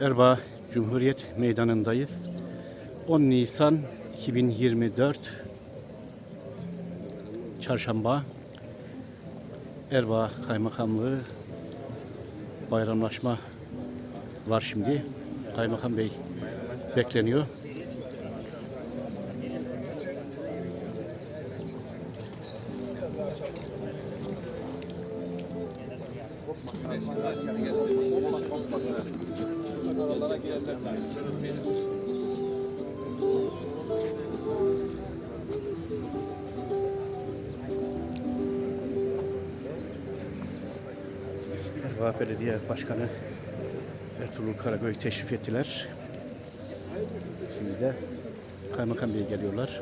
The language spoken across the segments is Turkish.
Erbaa Cumhuriyet Meydanı'ndayız. 10 Nisan 2024 Çarşamba Erbaa Kaymakamlığı bayramlaşma var şimdi. Kaymakam Bey bekleniyor. Erbaa Belediye Başkanı Ertuğrul Karagöy teşrif ettiler. Şimdi de Kaymakam Bey geliyorlar.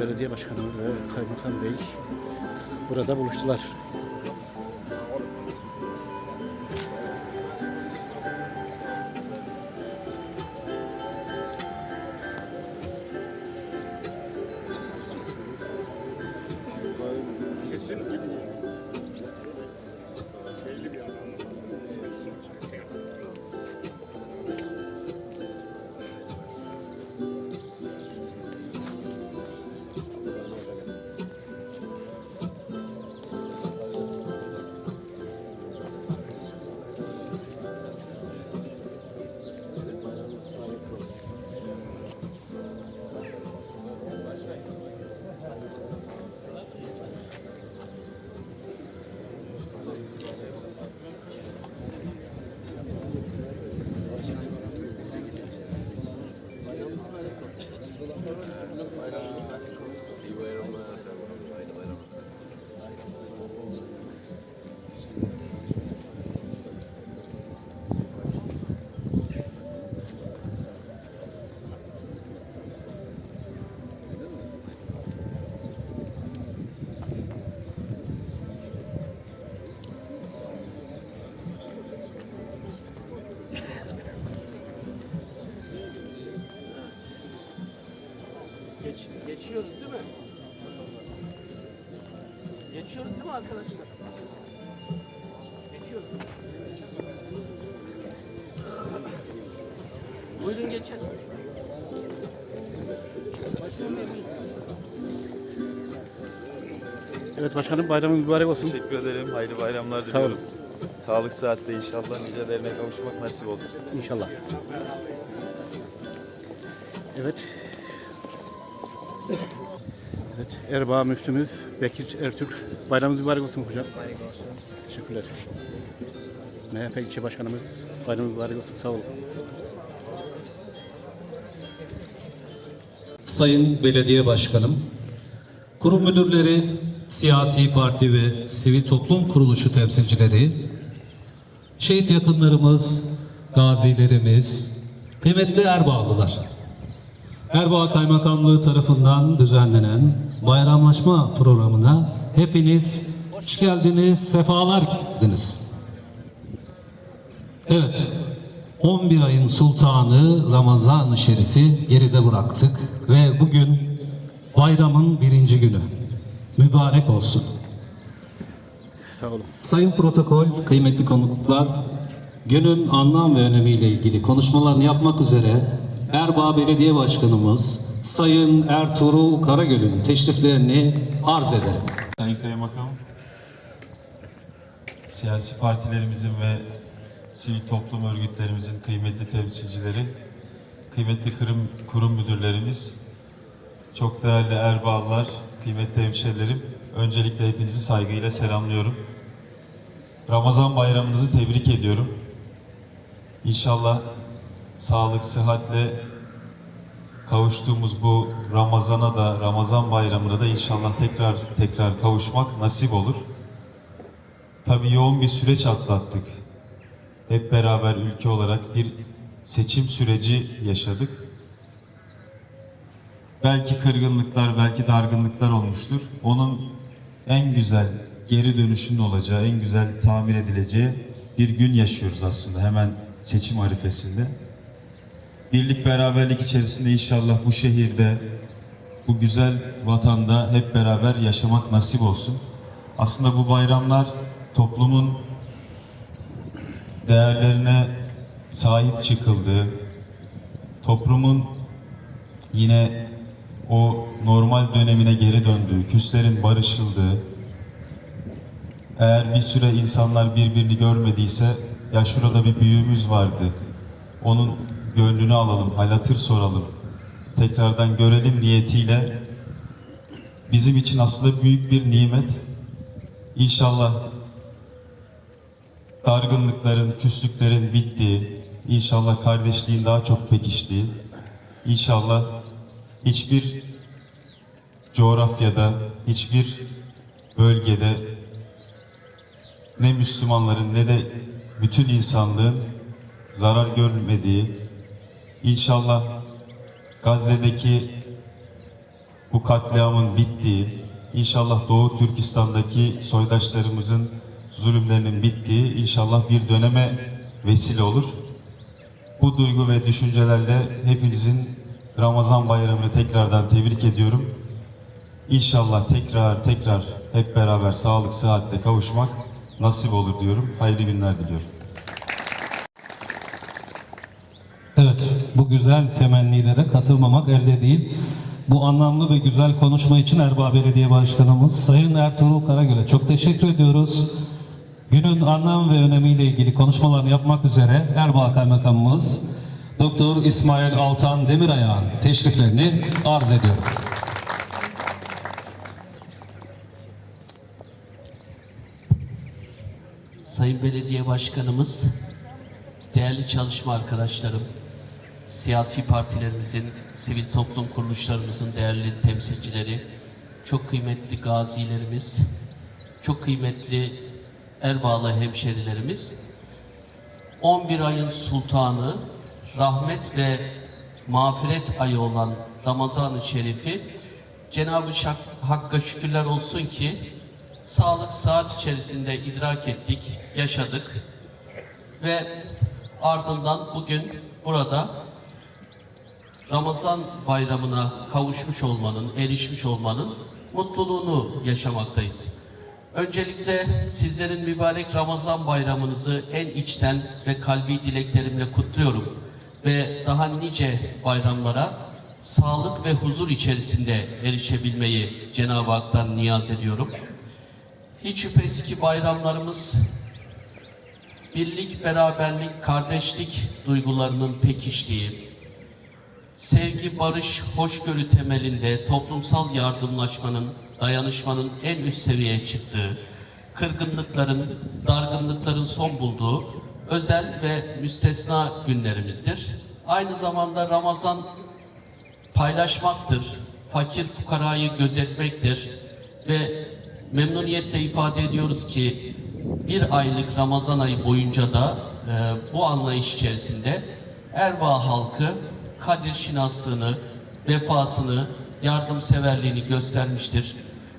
Belediye başkanı ve kaymakam bey burada buluştular. Arkadaşlar? Geçiyoruz. Buyurun geçelim. Başkanım. Evet başkanım bayramın mübarek olsun. Teşekkür ederim. Hayırlı bayramlar Sağ olun. diliyorum. Sağlık saatte inşallah nicelerine kavuşmak nasip olsun. İnşallah. Evet. Evet, Erbaa Müftümüz Bekir Ertürk. Bayramınız mübarek olsun hocam. Teşekkürler. MHP ilçe başkanımız bayramınız mübarek olsun. Sağ olun. Sayın Belediye Başkanım, kurum müdürleri, siyasi parti ve sivil toplum kuruluşu temsilcileri, şehit yakınlarımız, gazilerimiz, kıymetli Erbağlılar. Erbaa Kaymakamlığı tarafından düzenlenen bayramlaşma programına hepiniz hoş geldiniz, sefalar getirdiniz. Evet, 11 ayın sultanı Ramazan-ı Şerif'i geride bıraktık ve bugün bayramın birinci günü. Mübarek olsun. Sağ olun. Sayın protokol, kıymetli konuklar, günün anlam ve önemiyle ilgili konuşmalarını yapmak üzere Erbaa Belediye Başkanımız Sayın Ertuğrul Karagöl'ün teşriflerini arz ederim. Sayın Kaymakam, siyasi partilerimizin ve sivil toplum örgütlerimizin kıymetli temsilcileri, kıymetli kurum, kurum müdürlerimiz, çok değerli erbağlar, kıymetli hemşerilerim, öncelikle hepinizi saygıyla selamlıyorum. Ramazan bayramınızı tebrik ediyorum. İnşallah sağlık, sıhhatle kavuştuğumuz bu Ramazan'a da, Ramazan bayramına da inşallah tekrar tekrar kavuşmak nasip olur. Tabii yoğun bir süreç atlattık. Hep beraber ülke olarak bir seçim süreci yaşadık. Belki kırgınlıklar, belki dargınlıklar olmuştur. Onun en güzel geri dönüşünün olacağı, en güzel tamir edileceği bir gün yaşıyoruz aslında hemen seçim arifesinde. Birlik beraberlik içerisinde inşallah bu şehirde, bu güzel vatanda hep beraber yaşamak nasip olsun. Aslında bu bayramlar toplumun değerlerine sahip çıkıldığı, toplumun yine o normal dönemine geri döndüğü, küslerin barışıldığı, eğer bir süre insanlar birbirini görmediyse, ya şurada bir büyüğümüz vardı, onun gönlünü alalım, hal hatır soralım, tekrardan görelim niyetiyle bizim için aslında büyük bir nimet. İnşallah dargınlıkların, küslüklerin bittiği, inşallah kardeşliğin daha çok pekiştiği, inşallah hiçbir coğrafyada, hiçbir bölgede ne Müslümanların ne de bütün insanlığın zarar görmediği, inşallah Gazze'deki bu katliamın bittiği, inşallah Doğu Türkistan'daki soydaşlarımızın zulümlerinin bittiği inşallah bir döneme vesile olur. Bu duygu ve düşüncelerle hepinizin Ramazan bayramını tekrardan tebrik ediyorum. İnşallah tekrar tekrar hep beraber sağlık sıhhatle kavuşmak nasip olur diyorum. Hayırlı günler diliyorum. Evet, bu güzel temennilere katılmamak elde değil. Bu anlamlı ve güzel konuşma için Erbaa Belediye Başkanımız Sayın Ertuğrul Karagül'e çok teşekkür ediyoruz. Günün anlam ve önemiyle ilgili konuşmalarını yapmak üzere Erbaa Kaymakamımız Doktor İsmail Altan Demirayağ'ın teşriflerini arz ediyorum. Sayın Belediye Başkanımız, değerli çalışma arkadaşlarım, siyasi partilerimizin, sivil toplum kuruluşlarımızın değerli temsilcileri, çok kıymetli gazilerimiz, çok kıymetli Erbağlı hemşerilerimiz, 11 ayın sultanı, rahmet ve mağfiret ayı olan Ramazan-ı Şerif'i Cenab-ı Hakk'a şükürler olsun ki sağlık saat içerisinde idrak ettik, yaşadık ve ardından bugün burada Ramazan bayramına kavuşmuş olmanın, erişmiş olmanın mutluluğunu yaşamaktayız. Öncelikle sizlerin mübarek Ramazan bayramınızı en içten ve kalbi dileklerimle kutluyorum. Ve daha nice bayramlara sağlık ve huzur içerisinde erişebilmeyi Cenab-ı Hak'tan niyaz ediyorum. Hiç şüphesiz ki bayramlarımız birlik, beraberlik, kardeşlik duygularının pekiştiği, sevgi, barış, hoşgörü temelinde toplumsal yardımlaşmanın, dayanışmanın en üst seviyeye çıktığı, kırgınlıkların, dargınlıkların son bulduğu özel ve müstesna günlerimizdir. Aynı zamanda Ramazan paylaşmaktır, fakir fukarayı gözetmektir ve memnuniyetle ifade ediyoruz ki bir aylık Ramazan ayı boyunca da e, bu anlayış içerisinde Erbaa halkı Kadir şinaslığını, vefasını, yardımseverliğini göstermiştir.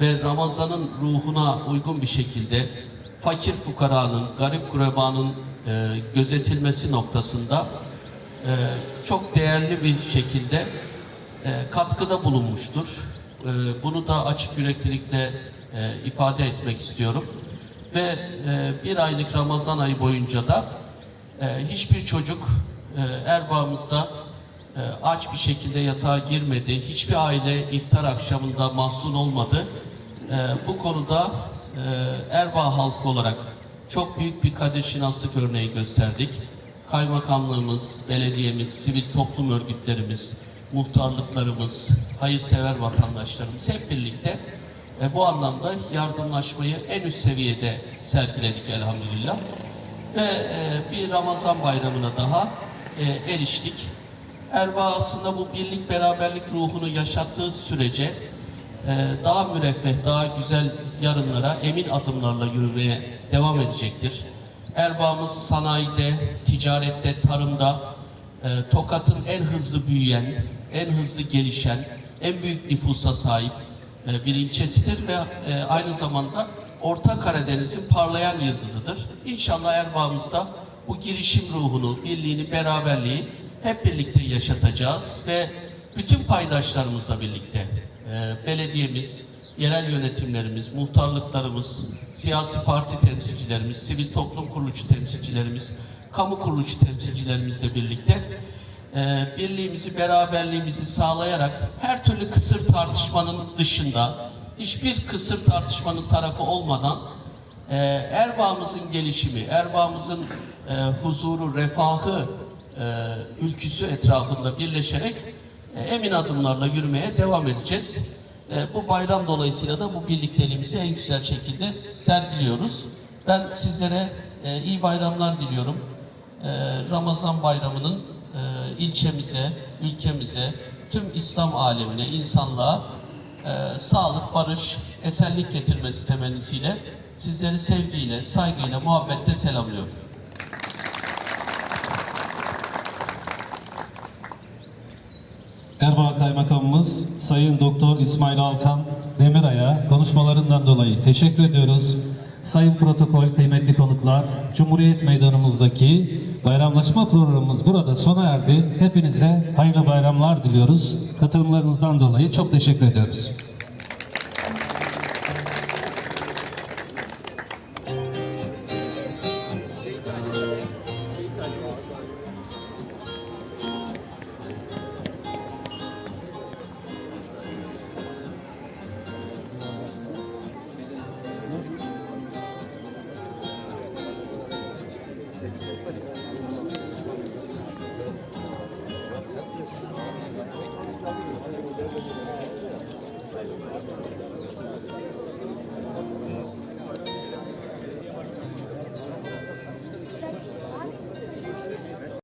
Ve Ramazan'ın ruhuna uygun bir şekilde fakir fukaranın, garip kurebanın e, gözetilmesi noktasında e, çok değerli bir şekilde e, katkıda bulunmuştur. E, bunu da açık yüreklilikle e, ifade etmek istiyorum. Ve e, bir aylık Ramazan ayı boyunca da e, hiçbir çocuk e, Erbaa'mızda e, aç bir şekilde yatağa girmedi. Hiçbir aile iftar akşamında mahzun olmadı. E, bu konuda e, Erbaa halkı olarak çok büyük bir kaderşinaslık örneği gösterdik. Kaymakamlığımız, belediyemiz, sivil toplum örgütlerimiz, muhtarlıklarımız, hayırsever vatandaşlarımız hep birlikte e, bu anlamda yardımlaşmayı en üst seviyede sergiledik elhamdülillah. Ve e, bir Ramazan bayramına daha e, eriştik. Erbaa aslında bu birlik beraberlik ruhunu yaşattığı sürece e, daha müreffeh, daha güzel yarınlara emin adımlarla yürümeye devam edecektir. Erbaa'mız sanayide, ticarette, tarımda e, Tokat'ın en hızlı büyüyen, en hızlı gelişen, en büyük nüfusa sahip e, bir ilçesidir ve e, aynı zamanda Orta Karadeniz'in parlayan yıldızıdır. İnşallah Erbaa'mızda bu girişim ruhunu, birliğini, beraberliği hep birlikte yaşatacağız ve bütün paydaşlarımızla birlikte e, belediyemiz, yerel yönetimlerimiz, muhtarlıklarımız, siyasi parti temsilcilerimiz, sivil toplum kuruluşu temsilcilerimiz, kamu kuruluşu temsilcilerimizle birlikte e, birliğimizi, beraberliğimizi sağlayarak her türlü kısır tartışmanın dışında, hiçbir kısır tartışmanın tarafı olmadan e, Erbaa'mızın gelişimi, Erbaa'mızın e, huzuru, refahı, ülküsü etrafında birleşerek e, emin adımlarla yürümeye devam edeceğiz. E, bu bayram dolayısıyla da bu birlikteliğimizi en güzel şekilde sergiliyoruz. Ben sizlere e, iyi bayramlar diliyorum. E, Ramazan bayramının e, ilçemize, ülkemize, tüm İslam alemine, insanlığa e, sağlık, barış, esenlik getirmesi temennisiyle sizleri sevgiyle, saygıyla, muhabbetle selamlıyorum. Erbaa Kaymakamımız Sayın Doktor İsmail Altan Demiray'a konuşmalarından dolayı teşekkür ediyoruz. Sayın protokol, kıymetli konuklar, Cumhuriyet Meydanımızdaki bayramlaşma programımız burada sona erdi. Hepinize hayırlı bayramlar diliyoruz. Katılımlarınızdan dolayı çok teşekkür ediyoruz.